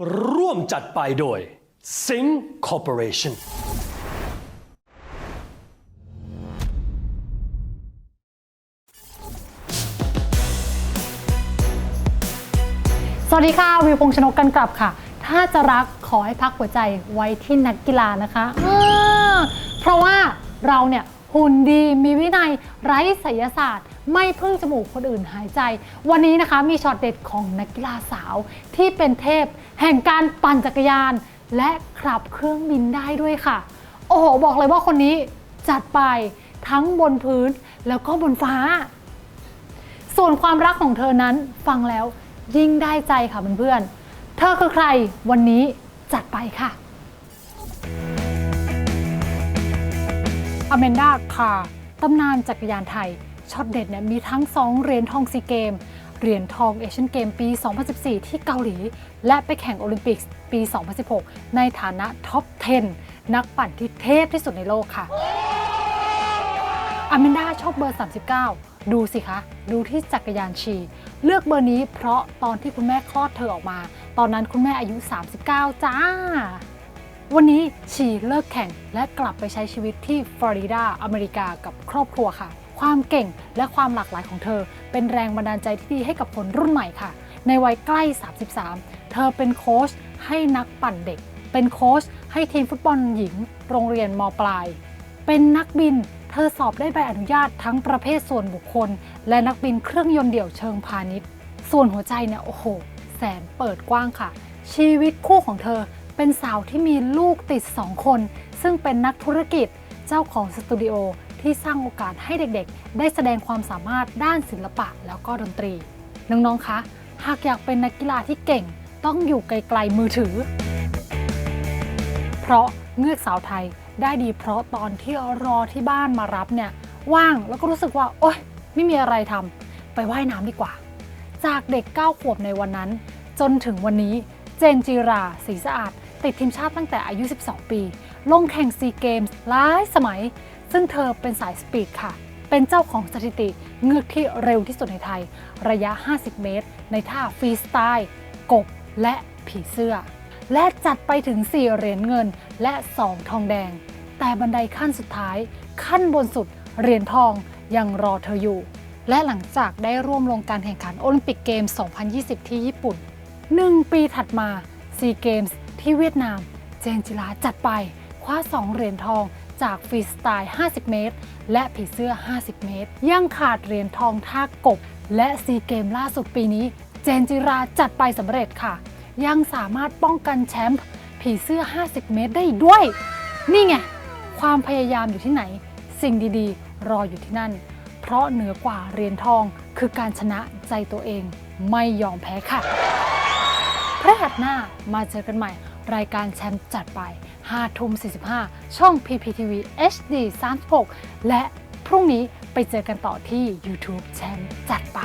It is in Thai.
ร่วมจัดไปโดย Sing Corporation สวัสดีค่ะ วิวพงษ์ชนกกันกลับค่ะ ถ้าจะรักขอให้พักหัวใจไว้ที่นักกีฬานะคะอ่าเพราะว่าเราเนี่ยหุ่นดีมีวินัยไร้ไสยศาสตร์ ไม่พึ่งจมูกคนอื่นหายใจ วันนี้นะคะมีช็อตเด็ดของนักกีฬาสาว ที่เป็นเทพ แห่งการปั่นจักรยาน และขับเครื่องบินได้ด้วยค่ะ โอ้โห บอกเลยว่าคนนี้จัดไปทั้งบนพื้นแล้วก็บนฟ้า ส่วนความรักของเธอนั้นฟังแล้วยิ่งได้ใจค่ะเพื่อนๆ เธอคือใครวันนี้จัดไปค่ะอเมนดาคาร์ตำนานจักรยานไทย ช็อตเด็ดเนี่ยมีทั้ง 2 เหรียญทองซีเกม เหรียญทองเอเชียนเกมปี 2014 ที่เกาหลี และไปแข่งโอลิมปิกปี 2016 ในฐานะท็อป 10 นักปั่นที่เทพที่สุดในโลกค่ะอเมนดาชอบเบอร์ 39 ดูสิคะ ดูที่จักรยานชี เลือกเบอร์นี้เพราะตอนที่คุณแม่คลอดเธอออกมา ตอนนั้นคุณแม่อายุ 39 จ้า วันนี้ชีเลิกแข่งและกลับไปใช้ชีวิตที่ฟลอริดาอเมริกากับครอบครัวค่ะ ความเก่งและความหลากหลายของเธอ เป็นแรงบันดาลใจที่ดีให้กับคนรุ่นใหม่ค่ะ ในวัยใกล้ 33 เธอเป็นโค้ชให้นักปั่นเด็ก เป็นโค้ชให้ทีมฟุตบอลหญิง โรงเรียนมปลาย เป็นนักบิน เธอสอบได้ใบอนุญาตทั้งประเภทส่วนบุคคล และนักบินเครื่องยนต์เดี่ยวเชิงพาณิชย์ ส่วนหัวใจเนี่ยโอ้โห แสนเปิดกว้างค่ะ ชีวิตคู่ของเธอ เป็นสาวที่มีลูกติด 2 คน ซึ่งเป็นนักธุรกิจเจ้าของสตูดิโอที่สร้างโอกาสให้เด็กๆ ได้แสดงความสามารถด้านศิลปะแล้วก็ดนตรี น้องๆ คะ หากอยากเป็นนักกีฬาที่เก่ง ต้องอยู่ไกลๆมือถือ เพราะเงือกสาวไทยได้ดีเพราะตอนที่รอที่บ้านมารับเนี่ยว่างแล้วก็รู้สึกว่า โอ๊ย ไม่มีอะไรทำไปว่ายน้ำดีกว่า จากเด็ก 9 ขวบในวันนั้น จนถึงวันนี้ เจนจิรา สีสะอาด ติดทีมชาติตั้งแต่อายุ 12 ปี ลงแข่งซีเกมส์หลายสมัย ซึ่งเธอเป็นสายสปีดค่ะ เป็นเจ้าของสถิติเงือกที่เร็วที่สุดในไทย ระยะ 50 เมตร ในท่าฟรีสไตล์กบ และผีเสื้อ และจัดไปถึง 4 เหรียญเงินและ 2 ทองแดง แต่บันไดขั้นสุดท้าย ขั้นบนสุดเหรียญทองยังรอเธออยู่ และหลังจากได้ร่วมลงการแข่งขันโอลิมปิกเกม 2020 ที่ญี่ปุ่น 1 ปีถัดมาซีเกมส์ ที่เวียดนาม เจนจิลาจัดไปคว้า 2 เหรียญทองจากฟรีสไตล์ 50 เมตร และผีเสื้อ 50 เมตร ยังขาดเหรียญทองท่ากบ และซีเกมล่าสุดปีนี้ เจนจิราจัดไปสำเร็จค่ะ ยังสามารถป้องกันแชมป์ผีเสื้อ 50 เมตรได้อีกด้วย นี่ไง ความพยายามอยู่ที่ไหน สิ่งดีๆ รออยู่ที่นั่น เพราะเหนือกว่าเหรียญทองคือการชนะใจตัวเองไม่ยอมแพ้ค่ะพระหัสหน้ามาเจอกันใหม่ รายการแชมป์จัดไป5ทุ่ม45 ช่อง PPTV HD 36 และพรุ่งนี้ไปเจอกันต่อที่ YouTube แชมป์จัดไป